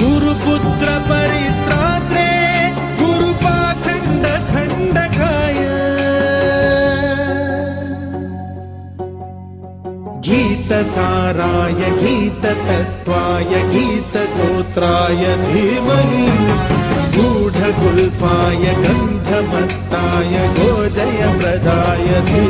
गुरुपुत्र परित्रात्रे गुरुपाखण्ड खण्डकाय गीतसाराय गीततत्त्वाय गीतगोत्राय धीमहि। गूढगुल्फाय गन्धमत्ताय गोजयप्रदाय धीमहि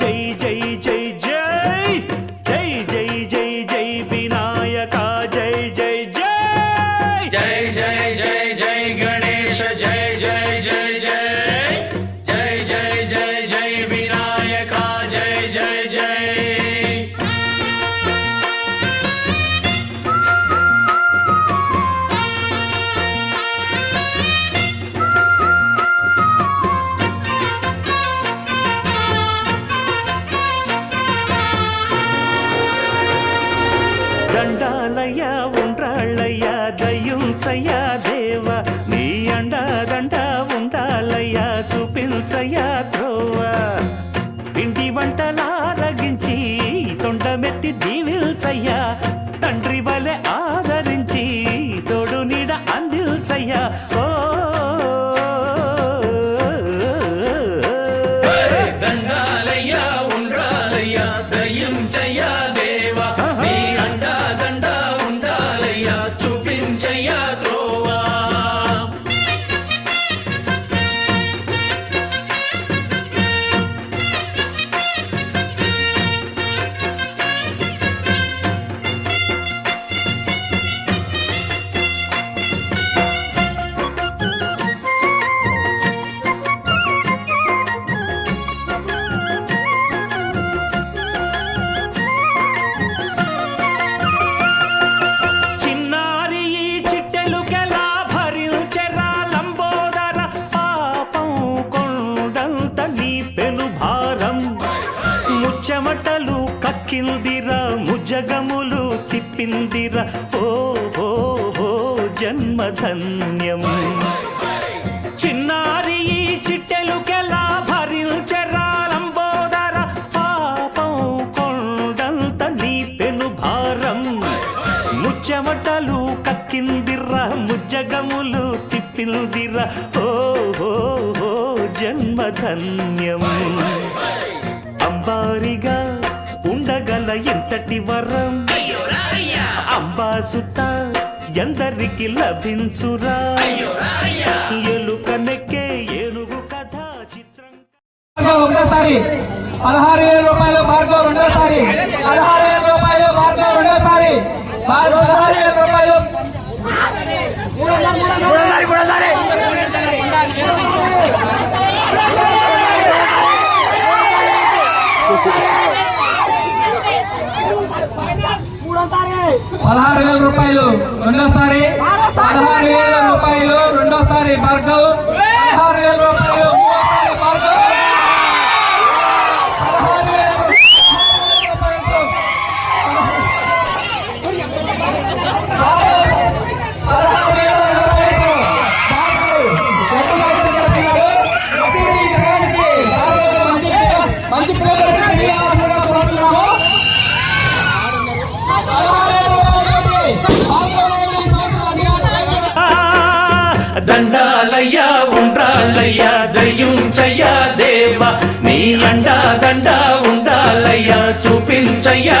జై జై తండలారగించి తొండమెత్తి దీవిల్సయ్యా తండ్రి చెప్పిందిరా ఓ ఓ ఓ జన్మధన్యం. చిన్నారి ఈ చిట్టెలుకెలా భరించరాలంబోదర పాపం కొండంత నీ పెను భారం. ముచ్చమటలు కక్కిందిర్ర ముజ్జగములు తిప్పిందిర్ర. ఓ ఓ ఓ జన్మధన్యం. అంబారిగా ఉండగల ఎంతటి వరం? అంబాసుత ఎందరికి లభించురా? ఎలుక నెక్కే ఏనుగు కథ చిత్రం. ఒకటోసారి పదహారు వేల రూపాయలు భార్గవ్ రెండోసారి. పదహారు వేల రూపాయలు భార్గవ్ రెండోసారి. పదహారు వేల రూపాయలు. పదహారు వేల రూపాయలు రెండోసారి పదహారు వేల రూపాయలు రెండోసారి భార్గవ్. అండా ఉండాలయ్యా చూపించయ్యా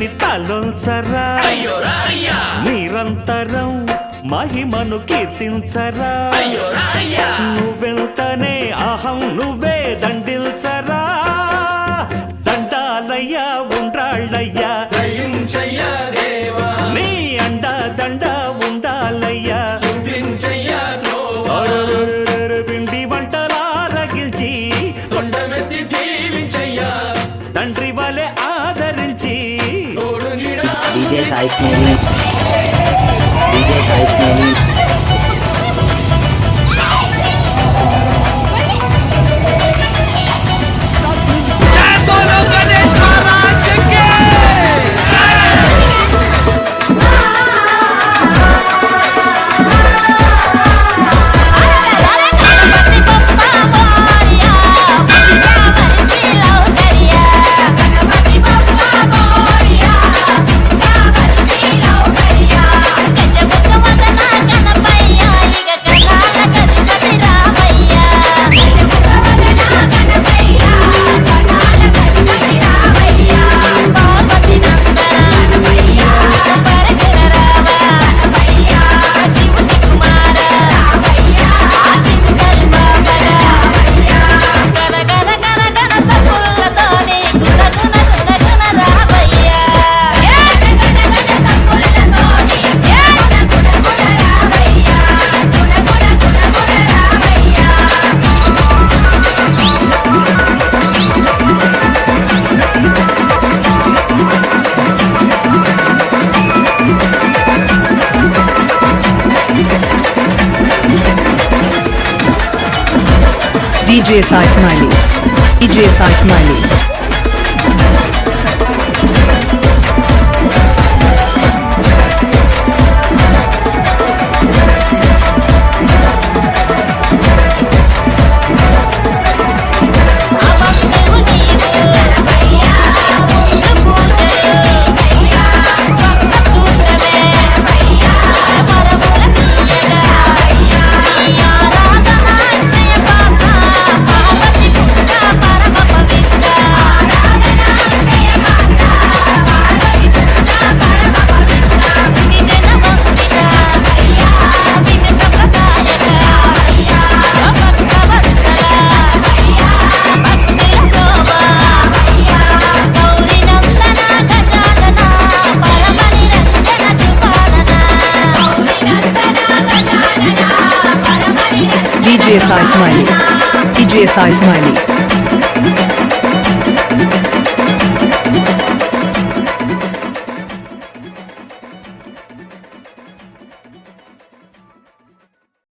నిన్ను గని తలొంచరా నిరంతరం మహిమను కీర్తించరా. నువ్వెళ్తనే అహం నువ్వే దండిల్చరా. దండాలయ్యా ఉండ్రాళ్ళయ్యా. నీ అండ దండ ఉండాలయ్యా. DJ sa ice cream DJ sa ice DJ Sai Smiley. DJ Sai Smiley. DJ Size Money. DJ Size Money.